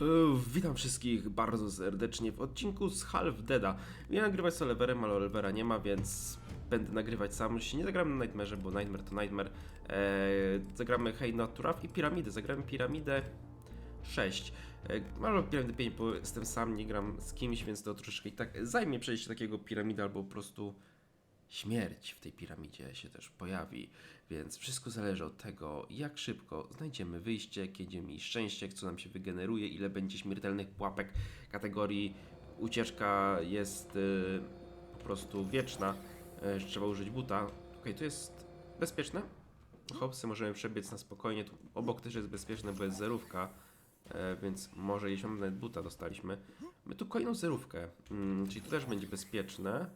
Yy, Witam wszystkich bardzo serdecznie w odcinku z Half Deada. Miałem nagrywać z Oliverem, ale Olivera nie ma, więc będę nagrywać sam. Się nie zagramy na Nightmare, bo Nightmare to Nightmare. Eee, zagramy Hey Not to Rough i Piramidę. Zagramy Piramidę 6. Eee, ale Piramidę 5, bo jestem sam, nie gram z kimś, więc to troszeczkę i tak zajmie przejście takiego piramidy albo po prostu śmierć w tej piramidzie się też pojawi, więc wszystko zależy od tego, jak szybko znajdziemy wyjście, będzie mi szczęście, co nam się wygeneruje, ile będzie śmiertelnych pułapek kategorii ucieczka jest y, po prostu wieczna, y, trzeba użyć buta. Okej, tu jest bezpieczne. Hopsy możemy przebiec na spokojnie, tu obok też jest bezpieczne, bo jest zerówka. E, więc może jeśli nawet buta dostaliśmy. My tu kolejną zerówkę, mm, czyli tu też będzie bezpieczne.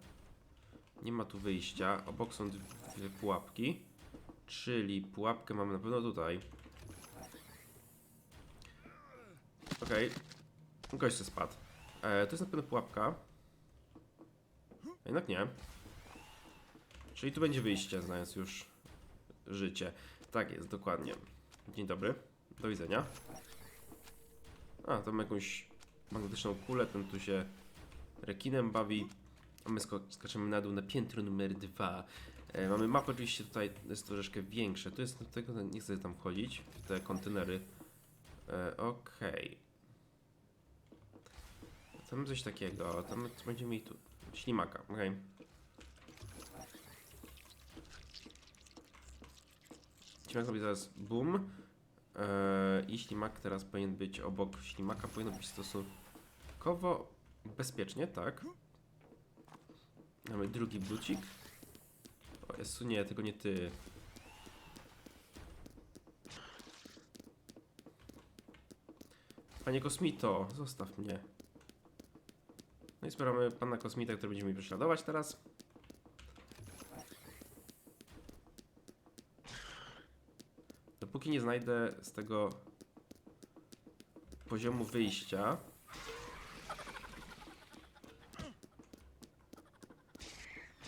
Nie ma tu wyjścia. Obok są dwie pułapki. Czyli pułapkę mamy na pewno tutaj. Okej. Okay. Gość się spadł. E, to jest na pewno pułapka. A Jednak nie. Czyli tu będzie wyjście, znając już życie. Tak jest, dokładnie. Dzień dobry. Do widzenia. A, tam jakąś magnetyczną kulę, ten tu się rekinem bawi. A my skaczemy na dół na piętro numer dwa. E, mamy mapę oczywiście tutaj, jest troszeczkę większe. To jest do tego, nie chcę tam wchodzić, w te kontenery. E, Okej. Tam coś takiego, tam będziemy mieli tu ślimaka, okej. Ślimak robi zaraz boom. E, I ślimak teraz powinien być obok ślimaka, powinno być stosunkowo bezpiecznie, tak? Mamy drugi blucik. O Jezu, nie, tego nie ty. Panie kosmito, zostaw mnie. No i spieramy pana kosmita, który będzie mi prześladować teraz. Dopóki nie znajdę z tego poziomu wyjścia,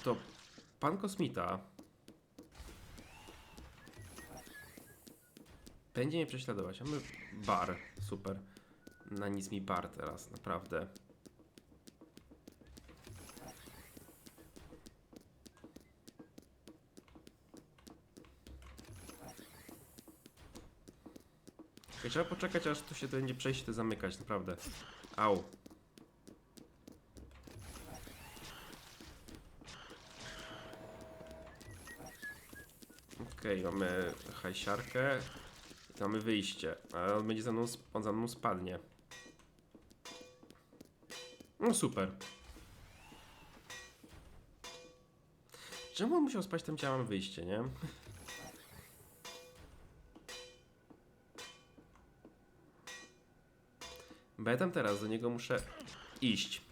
to pan kosmita będzie mnie prześladować. Mamy bar, super. Na nic mi bar teraz, naprawdę. Trzeba poczekać, aż tu się będzie przejście zamykać, naprawdę. Au. Okej, mamy hajsiarkę. Mamy wyjście. Ale on będzie za mną, on za mną spadnie. No super. Czemu on musiał spać tam, gdzie mam wyjście, nie? Bo ja tam teraz do niego muszę iść.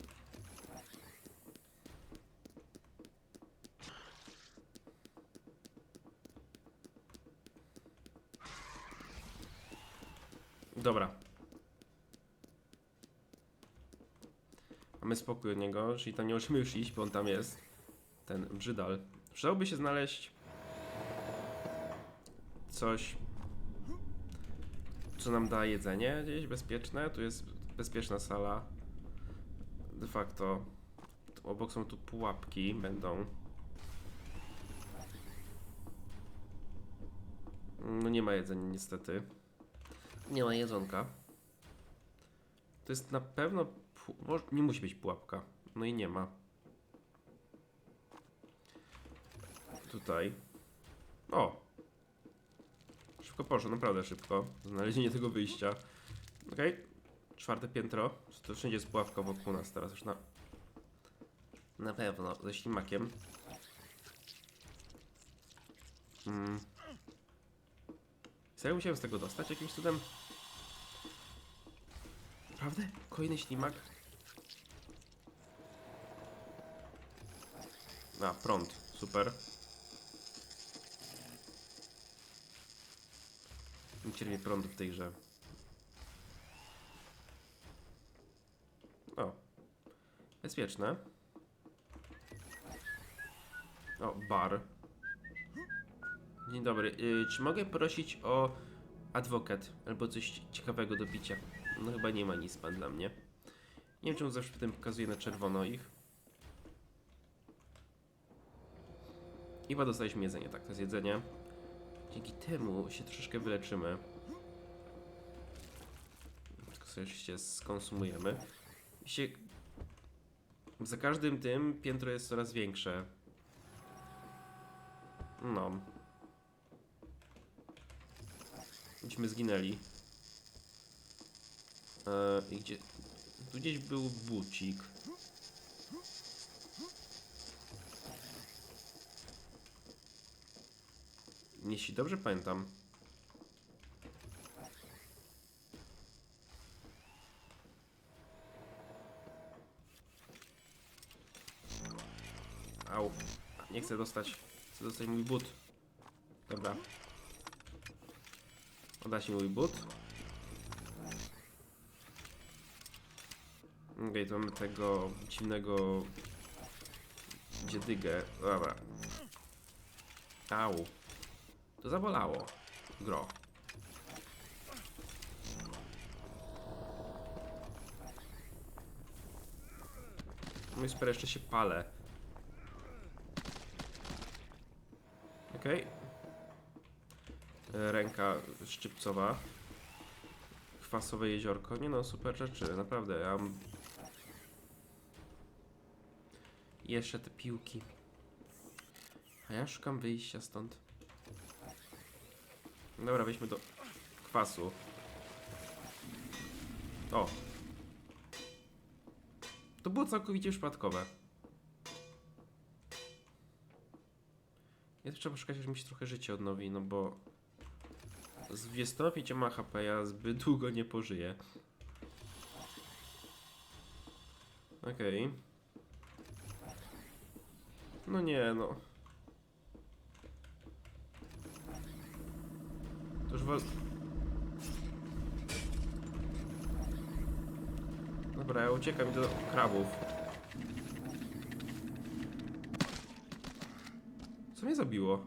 Dobra. Mamy spokój od niego, czyli tam nie musimy już iść, bo on tam jest. Ten brzydal. Przydałoby się znaleźć coś, co nam da jedzenie gdzieś bezpieczne. Tu jest bezpieczna sala. De facto obok są tu pułapki, będą. No nie ma jedzenia niestety. Nie ma jedzonka. To jest na pewno. Nie musi być pułapka. No i nie ma. Tutaj. O! Szybko poszło, naprawdę szybko. Znalezienie tego wyjścia. Okej. Czwarte piętro. To wszędzie jest pułapka wokół nas teraz już na. Na pewno, ze ślimakiem. Hmm. Serio musiałem z tego dostać jakimś cudem? Prawda? Kolejny ślimak? A, prąd. Super. Nie cierpię prądu w tej grze. O. Bezpieczne. O, bar. Dzień dobry. Y, czy mogę prosić o adwokat albo coś ciekawego do picia? No chyba nie ma nic pan dla mnie. Nie wiem czemu zawsze potem pokazuje na czerwono ich. Chyba dostaliśmy jedzenie, tak, to jest jedzenie. Dzięki temu się troszeczkę wyleczymy. Tylko sobie oczywiście skonsumujemy. I się... Za każdym tym piętro jest coraz większe. No. Gdzieśmy zginęli. E, I gdzie... Tu gdzieś był bucik. Jeśli dobrze pamiętam. Au. Nie chcę dostać. Chcę dostać mój but. Dobra. Oddać mi mój but. Okej, to mamy tego dziwnego dziedygę. Dobra. Au. To zabolało. Gro. Mój super jeszcze się palę. Okej. E, Ręka szczypcowa. Kwasowe jeziorko. Nie no, super rzeczy, naprawdę. Ja mam... Jeszcze te piłki. A ja szukam wyjścia stąd. Dobra, weźmy do kwasu. O. To było całkowicie przypadkowe. Ja trzeba poszukać, aż mi się trochę życie odnowi, no bo z 25 HP ja zbyt długo nie pożyję. Okej. No nie, no. To już wol... Dobra, ja uciekam do krabów. Co mnie zabiło?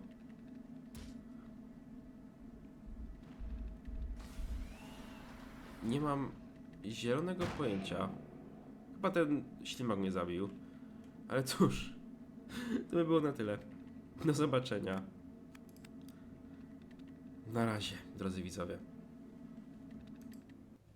Nie mam zielonego pojęcia. Chyba ten ślimak mnie zabił. Ale cóż, to by było na tyle. Do zobaczenia. Na razie, drodzy widzowie.